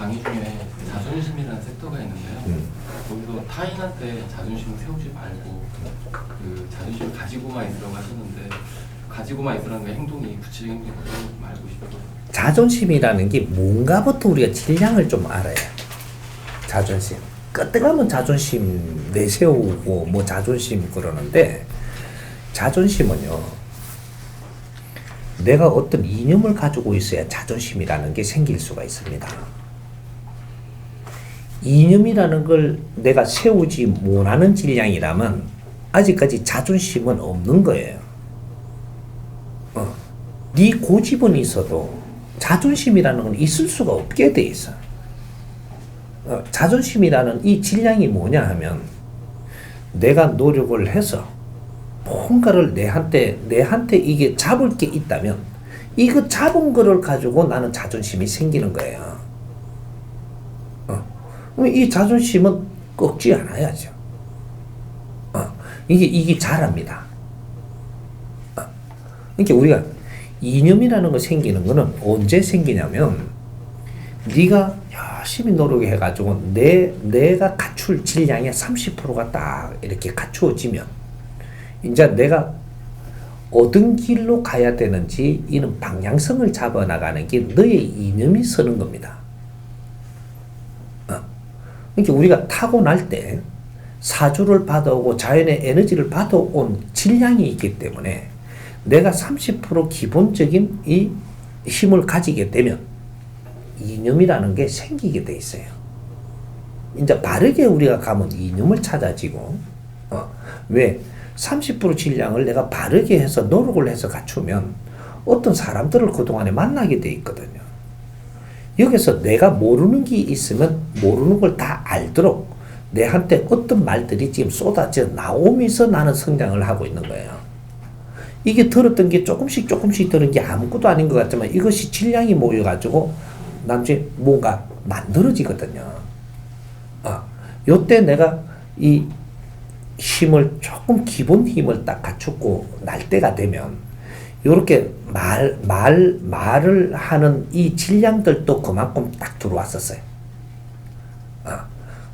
강의 중에 자존심이라는 섹터가 있는데요. 음. 거기서 타인한테 자존심을 세우지 말고 그 자존심을 가지고만 있으라고 하셨는데 가지고만 있으라는 게 행동이 구체적인 건지 좀 알고 싶어요. 자존심이라는 게 뭔가부터 우리가 질량을 좀 알아야 돼. 자존심. 끄떡하면 자존심 내세우고 뭐 자존심 그러는데 자존심은요. 내가 어떤 이념을 가지고 있어야 자존심이라는 게 생길 수가 있습니다. 이념이라는 걸 내가 세우지 못하는 질량이라면 아직까지 자존심은 없는 거예요. 어. 네 고집은 있어도 자존심이라는 건 있을 수가 없게 돼 있어. 어, 자존심이라는 이 질량이 뭐냐 하면 내가 노력을 해서 뭔가를 내한테 내한테 이게 잡을 게 있다면 이거 잡은 거를 가지고 나는 자존심이 생기는 거예요. 이 자존심은 꺾지 않아야죠. 어. 이게 이게 잘합니다. 어. 그러니까 우리가 이념이라는 거 생기는 거는 언제 생기냐면 네가 열심히 노력해 가지고 내 내가 갖출 질량의 30%가 딱 이렇게 갖추어지면 이제 내가 어떤 길로 가야 되는지 이런 방향성을 잡아 나가는 게 너의 이념이 서는 겁니다. 어. 그러니까 우리가 타고날 때 사주를 받아오고 자연의 에너지를 받아온 질량이 있기 때문에 내가 30% 기본적인 이 힘을 가지게 되면 이념이라는 게 생기게 돼 있어요. 이제 바르게 우리가 가면 이념을 찾아지고, 어, 왜? 30% 질량을 내가 바르게 해서 노력을 해서 갖추면 어떤 사람들을 그동안에 만나게 돼 있거든요. 여기서 내가 모르는 게 있으면 모르는 걸 다 알도록 내한테 어떤 말들이 지금 쏟아져 나오면서 나는 성장을 하고 있는 거예요. 이게 들었던 게 조금씩 조금씩 들은 게 아무것도 아닌 것 같지만 이것이 질량이 모여가지고 남자 뭔가 만들어지거든요. 아, 요때 내가 이 힘을 조금 기본 힘을 딱 갖추고 날 때가 되면 요렇게 말, 말, 말을 하는 이 질량들도 그만큼 딱 들어왔었어요. 아,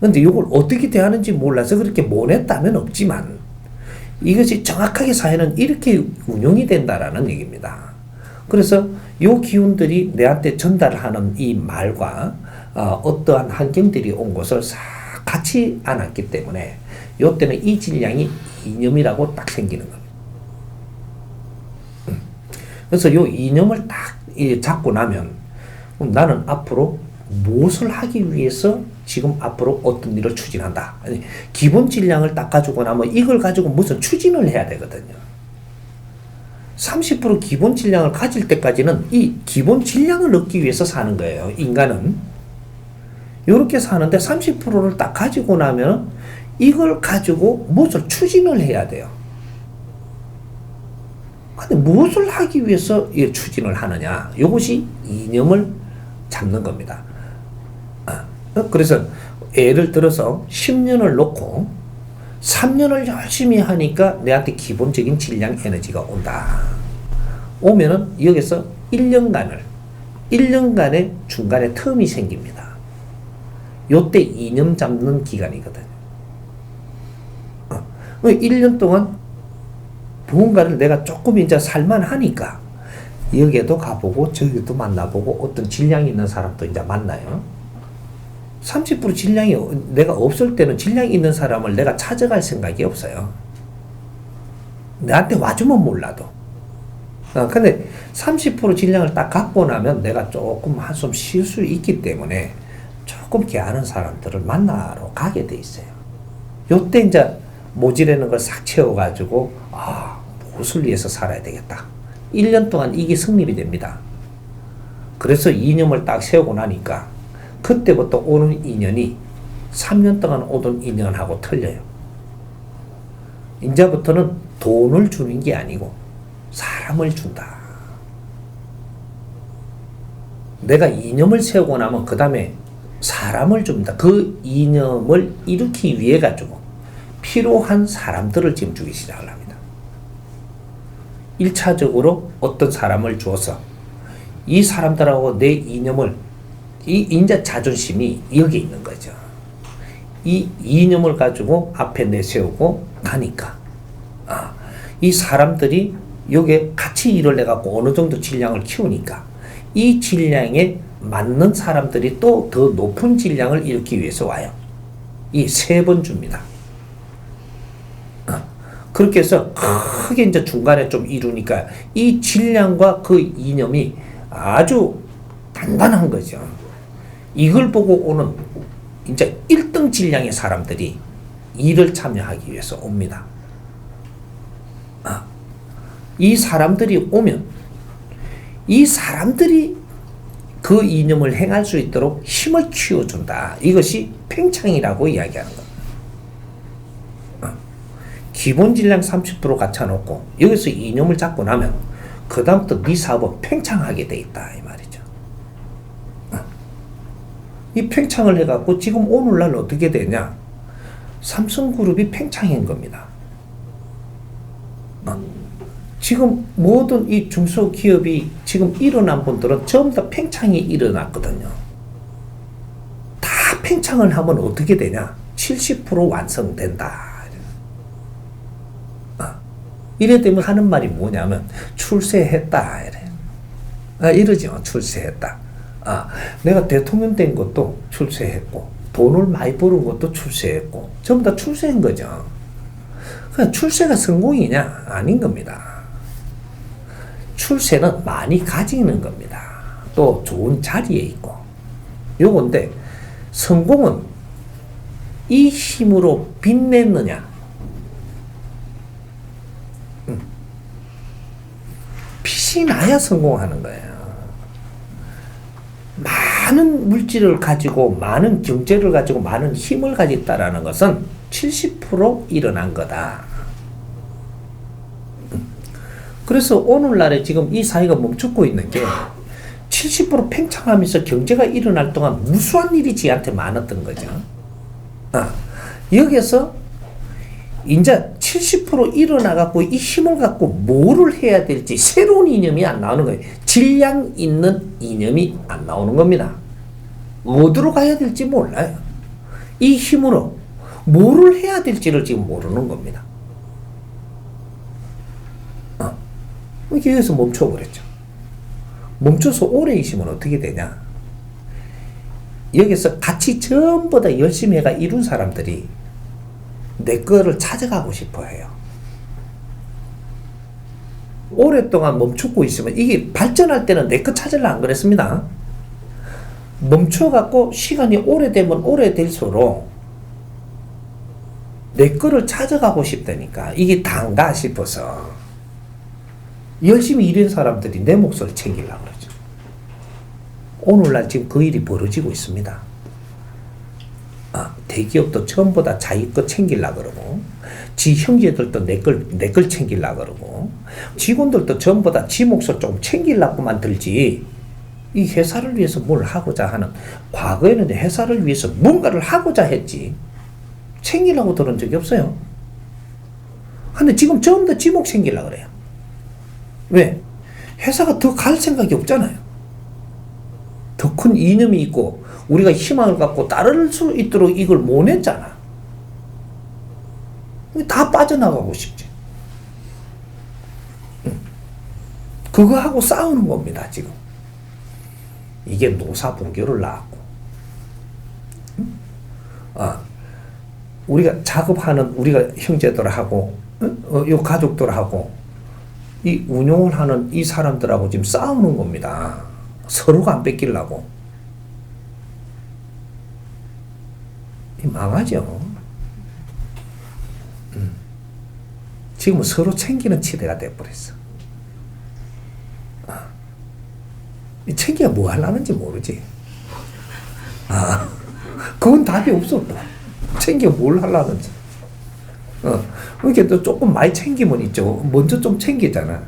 근데 요걸 어떻게 대하는지 몰라서 그렇게 못했다면 없지만 이것이 정확하게 사회는 이렇게 운영이 된다라는 얘기입니다. 그래서 요 기운들이 내한테 전달하는 이 말과 어, 떠한 환경들이 온 것을 싹 같이 안았기 때문에 요 때는 이 질량이 이념이라고 딱 생기는 겁니다. 음. 그래서 요 이념을 딱이 잡고 나면 나는 앞으로 무엇을 하기 위해서 지금 앞으로 어떤 일을 추진한다. 아니, 기본 질량을 딱 가지고 나면 이걸 가지고 무슨 추진을 해야 되거든요. 30% 기본 질량을 가질 때까지는 이 기본 질량을 얻기 위해서 사는 거예요. 인간은. 이렇게 사는데 30%를 딱 가지고 나면 이걸 가지고 무엇을 추진을 해야 돼요. 근데 무엇을 하기 위해서 이 추진을 하느냐? 이것이 이념을 잡는 겁니다. 아, 그래서 예를 들어서 10년을 놓고 3년을 열심히 하니까 내한테 기본적인 질량 에너지가 온다. 오면은 여기서 1년간을 1년간의 중간에 텀이 생깁니다. 요때 이념 잡는 기간이거든요. 어, 1년 동안 무언가를 내가 조금 이제 살만하니까 여기에도 가보고 저기도 만나보고 어떤 질량 있는 사람도 이제 만나요. 30% 질량이 내가 없을 때는 질량 있는 사람을 내가 찾아갈 생각이 없어요. 나한테 와주면 몰라도. 어, 근데 30% 질량을 딱 갖고 나면 내가 조금 한숨 쉴 수 있기 때문에 조금 개하는 사람들을 만나러 가게 돼 있어요. 요때 이제 모질라는 걸 싹 채워가지고, 아, 위해서 살아야 되겠다. 1년 동안 이게 성립이 됩니다. 그래서 이념을 딱 세우고 나니까, 그때부터 오는 인연이 3년 동안 오던 인연하고 틀려요. 이제부터는 돈을 주는 게 아니고 사람을 준다. 내가 이념을 세우고 나면 그 다음에 사람을 줍니다. 그 이념을 일으키기 위해 가지고 필요한 사람들을 지금 주기 시작을 합니다. 1차적으로 어떤 사람을 주어서 이 사람들하고 내 이념을 이 인자 자존심이 여기 있는 거죠. 이 이념을 가지고 앞에 내세우고 가니까 아, 이 사람들이 여기에 같이 일을 해갖고 어느 정도 질량을 키우니까 이 질량에 맞는 사람들이 또 더 높은 질량을 잃기 위해서 와요. 이 세 번 줍니다. 어, 그렇게 해서 크게 이제 중간에 좀 이루니까 이 질량과 그 이념이 아주 단단한 거죠. 이걸 보고 오는 이제 1등 질량의 사람들이 일을 참여하기 위해서 옵니다. 아, 이 사람들이 오면 이 사람들이 그 이념을 행할 수 있도록 힘을 키워준다. 이것이 팽창이라고 이야기하는 겁니다. 어. 기본 질량 30% 갖춰놓고 여기서 이념을 잡고 나면 그 다음부터 네 사업은 팽창하게 돼 있다 이 말이죠. 어. 이 팽창을 해갖고 지금 오늘날 어떻게 되냐? 삼성그룹이 팽창인 겁니다. 어. 지금 모든 이 중소기업이 지금 일어난 분들은 전부 다 팽창이 일어났거든요. 다 팽창을 하면 어떻게 되냐? 70% 완성된다. 어. 이래 되면 하는 말이 뭐냐면 출세했다 이래. 아, 이러죠. 출세했다. 아, 내가 대통령 된 것도 출세했고 돈을 많이 버는 것도 출세했고 전부 다 출세인 거죠. 그냥 출세가 성공이냐? 아닌 겁니다. 출세는 많이 가지는 겁니다. 또 좋은 자리에 있고. 요건데 성공은 이 힘으로 빛냈느냐? 음. 빛이 나야 성공하는 거예요. 많은 물질을 가지고 많은 경제를 가지고 많은 힘을 가졌다라는 것은 70% 일어난 거다. 그래서 오늘날에 지금 이 사회가 멈추고 있는 게 70% 팽창하면서 경제가 일어날 동안 무수한 일이 지한테 많았던 거죠. 아, 여기서 이제 70% 일어나갖고 이 힘을 갖고 뭐를 해야 될지 새로운 이념이 안 나오는 거예요. 질량 있는 이념이 안 나오는 겁니다. 어디로 가야 될지 몰라요. 이 힘으로 뭐를 해야 될지를 지금 모르는 겁니다. 어. 여기서 멈춰버렸죠. 멈춰서 오래 있으면 어떻게 되냐? 여기서 같이 전부 다 열심히 해가 이룬 사람들이 내 거를 찾아가고 싶어 해요. 오랫동안 멈추고 있으면 이게 발전할 때는 내 거 찾으려 안 그랬습니다. 멈춰갖고 시간이 오래되면 오래될수록 내 거를 찾아가고 싶다니까 이게 단가 싶어서 열심히 일한 사람들이 내 몫을 챙기려고 그러죠. 오늘날 지금 그 일이 벌어지고 있습니다. 아, 대기업도 전부 다 자기 거 챙기려고 그러고, 지 형제들도 내 걸, 내걸 챙기려고 그러고, 직원들도 전부 다지 몫을 좀 챙기려고만 들지, 이 회사를 위해서 뭘 하고자 하는, 과거에는 회사를 위해서 뭔가를 하고자 했지, 챙기려고 들은 적이 없어요. 근데 지금 전부 다 지목 챙기려고 그래요. 왜? 회사가 더 갈 생각이 없잖아요. 더 큰 이념이 있고 우리가 희망을 갖고 따를 수 있도록 이걸 못 했잖아. 다 빠져나가고 싶지. 응. 그거 하고 싸우는 겁니다, 지금. 이게 노사 분교를 낳았고. 응? 아, 우리가 작업하는 우리가 형제들하고, 응? 어, 요 가족들하고, 이 운용을 하는 이 사람들하고 지금 싸우는 겁니다. 서로가 안 뺏기려고. 망하죠. 음. 지금은 서로 챙기는 시대가 돼버렸어. 아. 이 챙기가 뭐 하려는지 모르지. 아, 그건 답이 또. 챙겨 뭘 하려는지. 어, 이렇게 또 조금 많이 챙기면 있죠. 먼저 좀 챙기잖아.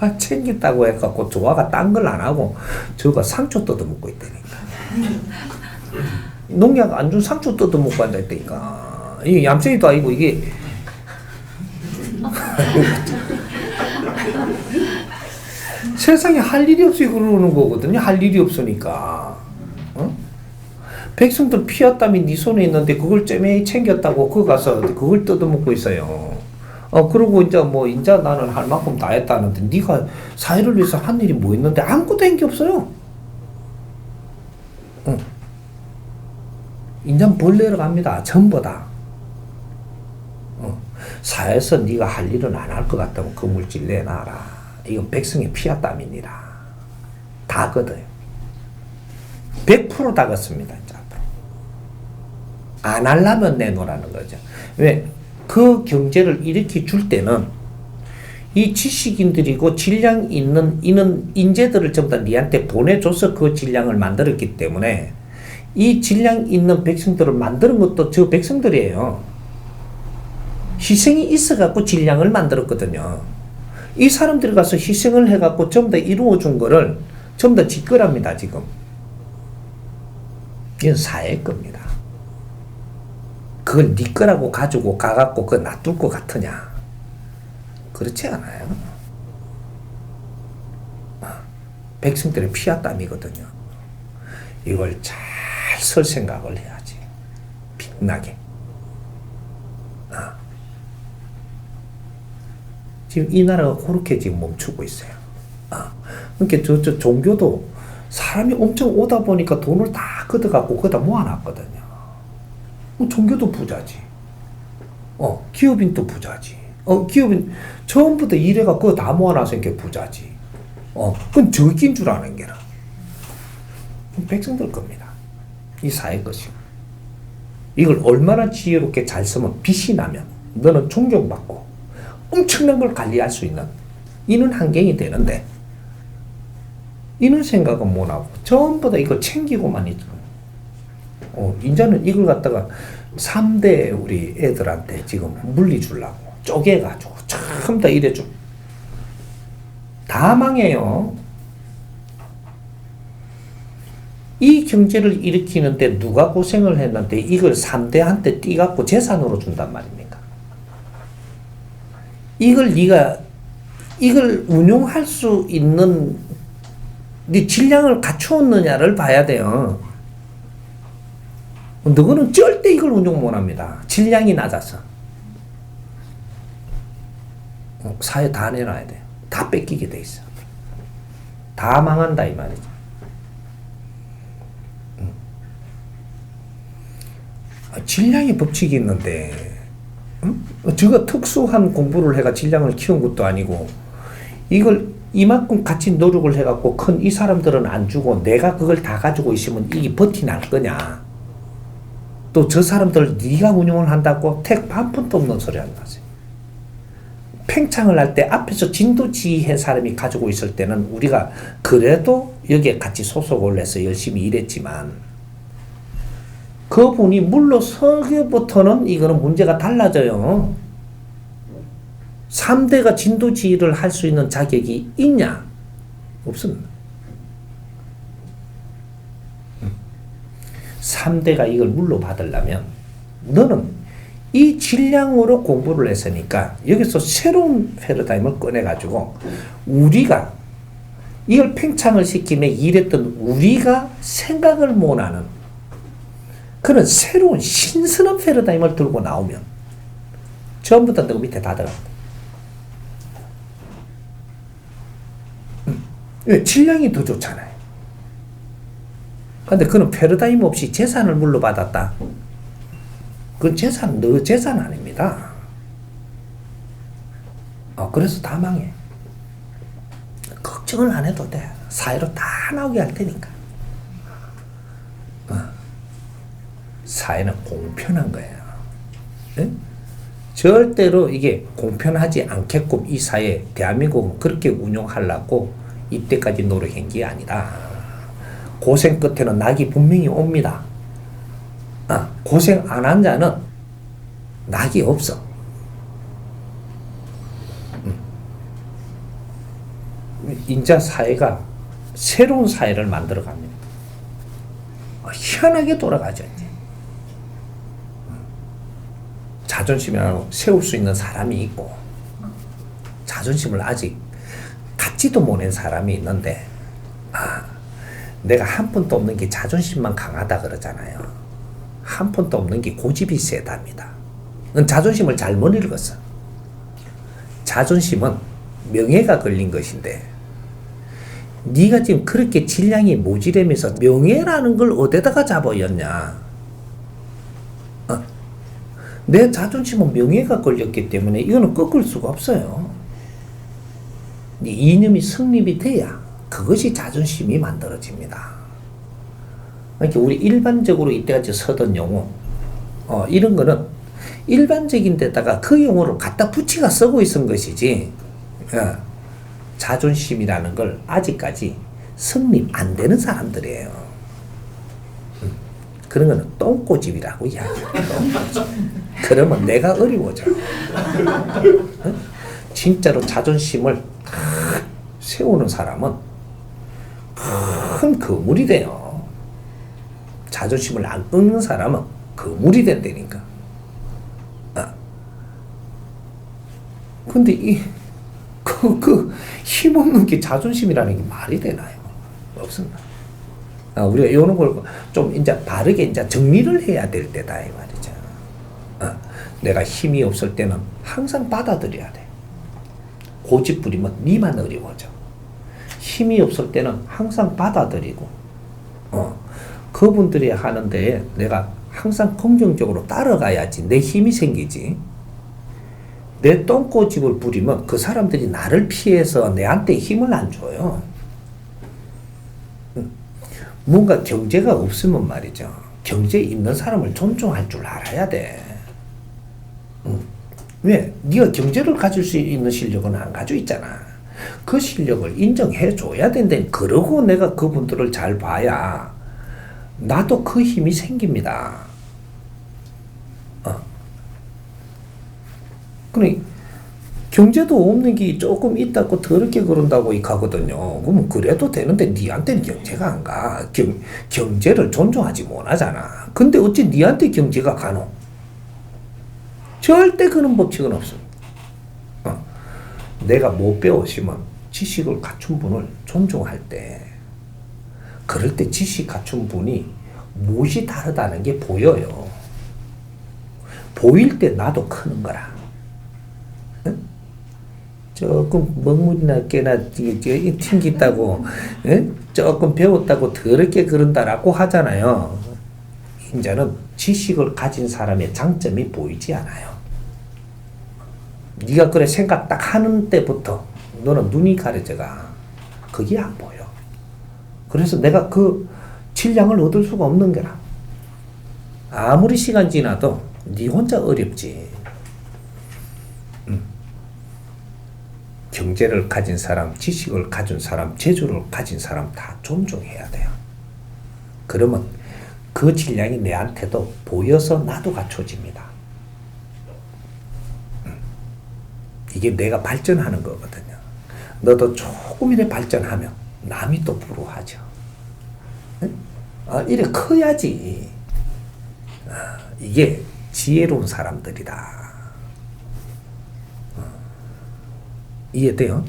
아, 챙겼다고 해갖고 조화가 딴 걸 안 하고 저가 상추 뜯어먹고 있다니까. 농약 안 준 상추 뜯어 먹고 앉아있다니까. 이게 얌생이도 아니고 이게 세상에 할 일이 없이 그러는 거거든요. 할 일이 없으니까. 어? 백성들 피었다미 네 손에 있는데 그걸 쨈매이 챙겼다고 그 가서 그걸 뜯어먹고 있어요. 어 그리고 이제 뭐 이제 나는 할 만큼 다 했다는데 네가 사회를 위해서 한 일이 뭐 있는데 아무것도 한 게 없어요. 응. 인제 벌레로 갑니다. 전부 다. 어. 사회에서 네가 할 일은 안 할 것 같다면 그 물질 내놔라. 이건 백성의 피와 땀입니다. 다 걷어요. 100%다 걷습니다. 안 하려면 내놓으라는 거죠. 왜? 그 경제를 일으켜 줄 때는 이 지식인들이고 질량 있는 이는 인재들을 전부 다 니한테 보내줘서 그 질량을 만들었기 때문에 이 질량 있는 백성들을 만드는 것도 저 백성들이에요. 희생이 있어갖고 질량을 만들었거든요. 이 사람들이 가서 희생을 해갖고 전부 다 이루어준 거를 전부 다 짓거랍니다, 지금. 이건 사회 겁니다. 그걸 네 거라고 가지고 가갖고 그거 놔둘 것 같으냐? 그렇지 않아요. 아, 백성들의 피와 땀이거든요. 이걸 잘 설 생각을 해야지. 빛나게. 아. 지금 이 나라가 그렇게 지금 멈추고 있어요. 아. 그러니까 저, 저 종교도 사람이 엄청 오다 보니까 돈을 다 걷어갖고 거기다 모아놨거든요. 뭐 종교도 부자지. 어, 기업인도 부자지. 어, 기업인 처음부터 그거 다 모아놔서 이렇게 부자지. 어, 그건 적인 줄 아는 게라. 백성들 겁니다. 이 사회 것이. 이걸 얼마나 지혜롭게 잘 쓰면 빛이 나면 너는 존경받고 엄청난 걸 관리할 수 있는 이는 환경이 되는데 이는 생각은 못 하고 전부 다 이거 챙기고만 있죠. 어, 이제는 이걸 갖다가 3대 우리 애들한테 지금 물리 주려고 쪼개가지고 전부 다 이래줘. 다 망해요. 이 경제를 일으키는데 누가 고생을 했는데 이걸 3대한테 띠갖고 재산으로 준단 말입니까? 이걸 네가 이걸 운용할 수 있는 네 질량을 갖추었느냐를 봐야 돼요. 너는 절대 이걸 운용 못 합니다. 질량이 낮아서. 어, 사회 다 내놔야 돼요. 다 뺏기게 돼 있어. 다 망한다 이 말이죠. 음. 아, 질량의 법칙이 있는데, 응? 저가 특수한 공부를 해가 질량을 키운 것도 아니고, 이걸 이만큼 같이 노력을 해갖고 큰 이 사람들은 안 주고 내가 그걸 다 가지고 있으면 이게 버티날 거냐? 또 저 사람들 네가 운영을 한다고 택 반 푼도 없는 소리 하는 거지. 팽창을 할 때 앞에서 진두지휘한 사람이 가지고 있을 때는 우리가 그래도 여기에 같이 소속을 해서 열심히 일했지만 그분이 물러서기부터는 이거는 문제가 달라져요. 3대가 진두지휘를 할 수 있는 자격이 있냐? 없습니다. 3대가 이걸 물러받으려면 너는 이 질량으로 공부를 했으니까 여기서 새로운 패러다임을 꺼내가지고 우리가 이걸 팽창을 시키며 일했던 우리가 생각을 못하는 그런 새로운 신선한 패러다임을 들고 나오면 전부 다 너 밑에 다 들어간다. 왜? 질량이 더 좋잖아요. 근데 그는 패러다임 없이 재산을 물러받았다. 그 재산, 너 재산 아닙니다. 어, 그래서 다 망해. 걱정을 안 해도 돼. 사회로 다 나오게 할 테니까. 어. 사회는 공평한 거예요. 예? 절대로 이게 공평하지 않게끔 이 사회, 대한민국은 그렇게 운영하려고 이때까지 노력한 게 아니다. 고생 끝에는 낙이 분명히 옵니다. 아, 고생 안 한 자는 낙이 없어. 음. 인자 사회가 새로운 사회를 만들어 갑니다. 아, 희한하게 돌아가죠. 이제. 음. 자존심이라고 세울 수 있는 사람이 있고 자존심을 아직 갖지도 못한 사람이 있는데 아, 내가 한 푼도 없는 게 자존심만 강하다 그러잖아요. 한 푼도 없는 게 고집이 세답니다. 넌 자존심을 잘못 읽었어. 자존심은 명예가 걸린 것인데 네가 지금 그렇게 질량이 모지르면서 명예라는 걸 어디다가 잡아였냐? 어? 내 자존심은 명예가 걸렸기 때문에 이거는 꺾을 수가 없어요. 네 이념이 성립이 돼야 그것이 자존심이 만들어집니다. 그러니까 우리 일반적으로 이때까지 서던 용어, 어, 이런 거는 일반적인 데다가 그 용어를 갖다 붙이가 쓰고 있은 것이지, 어, 자존심이라는 걸 아직까지 성립 안 되는 사람들이에요. 음, 그런 거는 똥꼬집이라고 이야기해요. 똥꼬집. 그러면 내가 어려워져. 어? 진짜로 자존심을 탁 세우는 사람은 큰 거물이 돼요. 자존심을 안 끊는 사람은 거물이 된다니까. 아. 근데 이, 그, 그, 힘없는 게 자존심이라는 게 말이 되나요? 없습니다. 아, 우리가 이런 걸 좀 이제 바르게 이제 정리를 해야 될 때다, 이 말이죠. 아, 내가 힘이 없을 때는 항상 받아들여야 돼. 고집 부리면 니만 어려워져. 힘이 없을 때는 항상 받아들이고, 어, 그분들이 하는데 내가 항상 긍정적으로 따라가야지 내 힘이 생기지. 내 똥꼬집을 부리면 그 사람들이 나를 피해서 내한테 힘을 안 줘요. 음, 뭔가 경제가 없으면 말이죠. 경제 있는 사람을 존중할 줄 알아야 돼. 음. 왜? 네가 경제를 가질 수 있는 실력은 안 가지고 있잖아. 그 실력을 인정해 줘야 된다. 그러고 내가 그분들을 잘 봐야 나도 그 힘이 생깁니다. 어. 그래 경제도 없는 게 조금 있다고 더럽게 그런다고 이 가거든요. 그러면 그래도 되는데 니한테는 경제가 안 가. 경, 경제를 존중하지 못하잖아. 근데 어찌 니한테 경제가 가노? 절대 그런 법칙은 없습니다. 어. 내가 못 배우시면 지식을 갖춘 분을 존중할 때 그럴 때 지식 갖춘 분이 무엇이 다르다는 게 보여요. 보일 때 나도 크는 거라. 응? 조금 먹물이나 깨나 튕겼다고 응? 조금 배웠다고 더럽게 그런다라고 하잖아요. 이제는 지식을 가진 사람의 장점이 보이지 않아요. 네가 그래 생각 딱 하는 때부터 너는 눈이 가려져가 그게 안 보여. 그래서 내가 그 질량을 얻을 수가 없는 거라. 아무리 시간 지나도 네 혼자 어렵지. 음. 경제를 가진 사람, 지식을 가진 사람, 재주를 가진 사람 다 존중해야 돼요. 그러면 그 질량이 내한테도 보여서 나도 갖춰집니다. 음. 이게 내가 발전하는 거거든요. 너도 조금이라도 발전하면 남이 또 부러워하죠. 응? 아, 이래 커야지. 아, 이게 지혜로운 사람들이다. 어. 이해돼요?